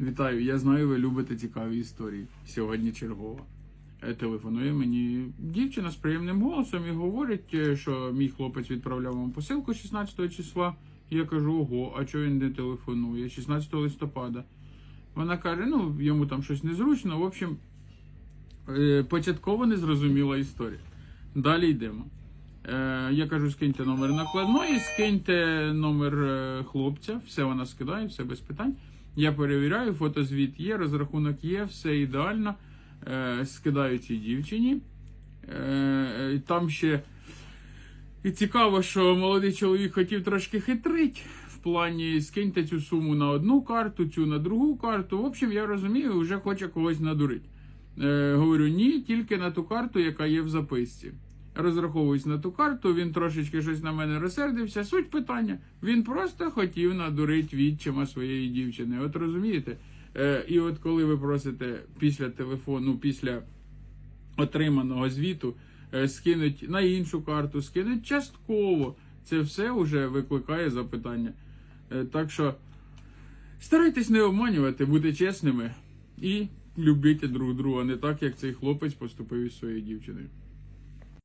Вітаю, я знаю, ви любите цікаві історії. Сьогодні чергова. Е, Телефонує мені дівчина з приємним голосом і говорить, е, що мій хлопець відправляв вам посилку 16 числа. Я кажу, ого, а чого він не телефонує? 16 листопада. Вона каже, ну йому там щось незручно. В общем, е, початково незрозуміла історія. Далі йдемо. Я кажу, скиньте номер накладної, скиньте номер хлопця, все вона скидає, все без питань. Я перевіряю, фотозвіт є, розрахунок є, все ідеально. Е, скидаю цій дівчині. Е, там ще і цікаво, що молодий чоловік хотів трошки хитрить в плані скиньте цю суму на одну карту, цю на другу карту. В общем, я розумію, вже хоче когось надурити. Е, говорю, ні, тільки на ту карту, яка є в записці. Розраховуюсь на ту карту, він трошечки щось на мене розсердився. Суть питання. Він просто хотів надурити відчима своєї дівчини. От розумієте? Е, і от коли ви просите після телефону, після отриманого звіту, е, скинуть на іншу карту, скинуть частково. Це все вже викликає запитання. Е, Так що старайтесь не обманювати, бути чесними і любити друг друга, не так, як цей хлопець поступив із своєю дівчиною.